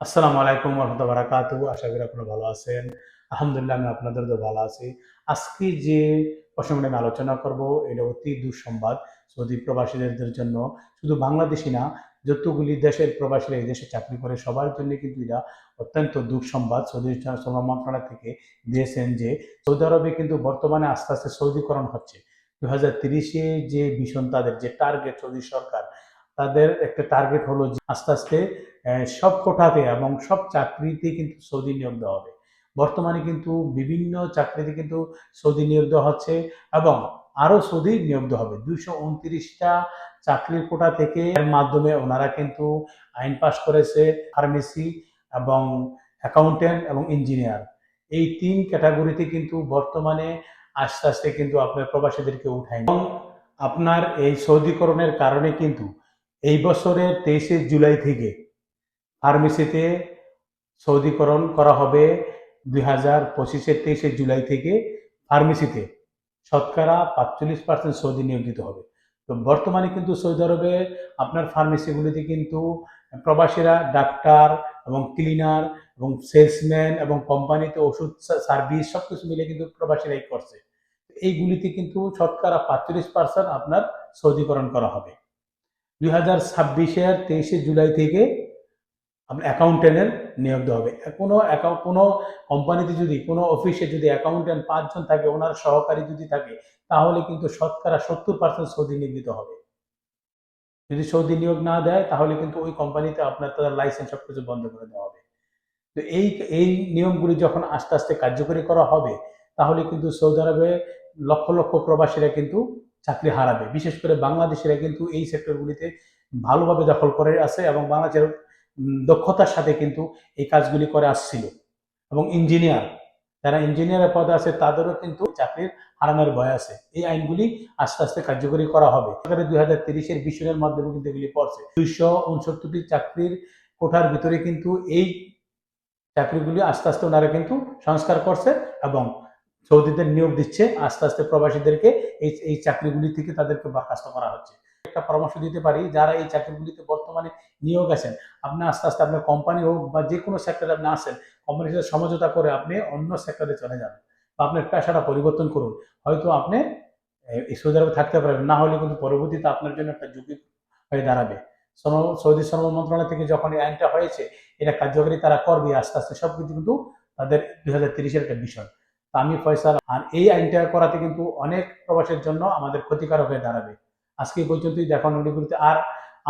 আসসালামু আলাইকুম রহমতুল্লাহ বারাকাতু আশা করি আপনারা ভালো আছেন। আলহামদুলিল্লাহ আমি আপনাদের তো ভালো আছি। আজকে যে প্রসঙ্গে আমি আলোচনা করব, এটা অতি দুঃসংবাদ। সৌদি প্রবাসীদের জন্য শুধু বাংলাদেশি না, যতগুলি দেশের প্রবাসীরা এই দেশে চাকরি করে, সবার জন্য কিন্তু এটা অত্যন্ত দুঃসংবাদ। সৌদি শ্রম মন্ত্রণালয় থেকে দিয়েছেন যে, সৌদি আরবে কিন্তু বর্তমানে আস্তে আস্তে সৌদিকরণ হচ্ছে। দু হাজার তিরিশে যে ভীষণ তাদের যে টার্গেট সৌদি সরকার, তাদের একটা টার্গেট হলো আস্তে আস্তে সব কোঠাতে এবং সব চাকরিতে কিন্তু সৌদি নিয়োগ দেওয়া হবে। বর্তমানে কিন্তু বিভিন্ন চাকরিতে কিন্তু সৌদি নিয়োগ দেওয়া হচ্ছে এবং আরও সৌদি নিয়োগ দেওয়া হবে। দুইশো উনত্রিশটা চাকরির কোটা থেকে এর মাধ্যমে ওনারা কিন্তু আইন পাশ করেছে, ফার্মেসি এবং অ্যাকাউন্টেন্ট এবং ইঞ্জিনিয়ার। এই তিন ক্যাটাগরিতে কিন্তু বর্তমানে আস্তে আস্তে কিন্তু আপনার প্রবাসীদেরকে উঠায় এবং আপনার এই সৌদিকরণের কারণে কিন্তু এই বছরের তেইশে জুলাই থেকে ফার্মেসিতে সৌদিকরণ করা হবে দুই হাজার পঁচিশের তেইশে জুলাই থেকে ফার্মেসিতে শতকরা পাঁচচল্লিশ পার্সেন্ট সৌদি নিয়োজিত হবে। তো বর্তমানে কিন্তু সৌদি আরবে আপনার ফার্মেসিগুলিতে কিন্তু প্রবাসীরা ডাক্তার এবং ক্লিনার এবং সেলসম্যান এবং কোম্পানিতে ওষুধ সার্ভিস সব কিছু মিলে কিন্তু প্রবাসীরাই করছে। এইগুলিতে কিন্তু শতকরা পাঁচচল্লিশ পার্সেন্ট আপনার সৌদিকরণ করা হবে। দুই হাজার ছাব্বিশের তেইশে জুলাই থেকে আপনার অ্যাকাউন্টেন্টের নিয়োগ দেওয়া হবে। কোনো অ্যাকাউন্ট কোনো কোম্পানিতে যদি, কোনো অফিসে যদি অ্যাকাউন্টেন্ট পাঁচজন থাকে, ওনার সহকারী যদি থাকে, তাহলে কিন্তু শতকরা সত্তর পার্সেন্ট সৌদি নিয়োজিত হবে। যদি সৌদি নিয়োগ না দেয়, তাহলে কিন্তু ওই কোম্পানিতে আপনার তাদের লাইসেন্স সব কিছু বন্ধ করে দেওয়া হবে। তো এই এই নিয়মগুলি যখন আস্তে আস্তে কার্যকরী করা হবে, তাহলে কিন্তু সৌদি আরবে লক্ষ লক্ষ প্রবাসীরা কিন্তু চাকরি হারাবে। বিশেষ করে বাংলাদেশিরা কিন্তু এই সেক্টরগুলিতে ভালোভাবে দখল করে আছে এবং বাংলাদেশের দক্ষতার সাথে কিন্তু এই কাজগুলি করে আসছিল। এবং ইঞ্জিনিয়ার যারা ইঞ্জিনিয়ারের পদে আছে, তাদেরও কিন্তু চাকরির হারানোর ভয় আছে। এই আইনগুলি আস্তে আস্তে কার্যকরী করা হবে। এবারে দুই হাজার তিরিশের বিশনের মাধ্যমে কিন্তু এগুলি পড়ছে। দুইশো উনসত্তরটি চাকরির কোঠার ভিতরে কিন্তু এই চাকরিগুলি আস্তে আস্তে ওনারা কিন্তু সংস্কার করছে এবং সৌদিদের নিয়োগ দিচ্ছে। আস্তে আস্তে প্রবাসীদেরকে এই এই চাকরিগুলি থেকে তাদেরকে বরখাস্ত করা হচ্ছে। একটা পরামর্শ দিতে পারি, যারা এই চাকরিগুলিতে বর্তমানে নিয়োগ আছেন। আপনি আস্তে আস্তে আপনার কোম্পানি হোক বা যে কোনো সেক্টরে আপনি আসেন কোম্পানির সাথে সমঝোতা করে আপনি অন্য সেক্টরে চলে যান বা আপনার পেশাটা পরিবর্তন করুন। হয়তো আপনি সৌদি আরবে থাকতে পারবেন, না হলে কিন্তু পরবর্তীতে আপনার জন্য একটা ঝুঁকি হয়ে দাঁড়াবে। শ্রম সৌদি শ্রম মন্ত্রণালয় থেকে যখন এই আইনটা হয়েছে, এটা কার্যকরী তারা করবে, আস্তে আস্তে সব কিছু কিন্তু তাদের দুই হাজার তিরিশের একটা বিষয়। তা আমি ফয়সাল, আর এই আইনটা করাতে কিন্তু অনেক প্রবাসের জন্য আমাদের ক্ষতিকারক হয়ে দাঁড়াবে। আজকে পর্যন্তই দেখানো ভিডিওগুলিতে আর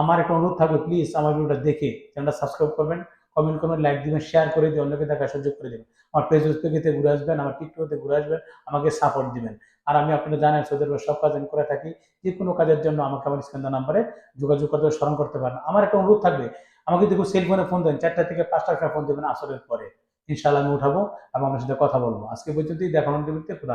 আমার একটা অনুরোধ থাকবে প্লিজ আমার ভিডিওটা দেখে চ্যানেলটা সাবস্ক্রাইব করবেন কমেন্ট করবেন লাইক দিবেন শেয়ার করে দিয়ে অন্যকে দেখার সুযোগ করে দেবেন। আমার ফেসবুকে ঘুরে আসবেন, আমার টিকটকে ঘুরে আসবেন, আমাকে সাপোর্ট দিবেন। আর আমি আপনারা জানেন সৌদি আরবের সব কাজ আমি করে থাকি, যে কোনো কাজের জন্য আমাকে আমার স্ক্যান্ডার নাম্বারে যোগাযোগ করতে স্মরণ করতে পারেন। আমার একটা অনুরোধ থাকবে, আমাকে দেখুন সেল ফোনে দেন, চারটা থেকে পাঁচটা ফোন দেবেন আসরের পরে। ইনশাআল্লাহ আমি উঠাবো এবং আমার সাথে কথা বলব। আজকে পর্যন্তই দেখানোর হাফেজ।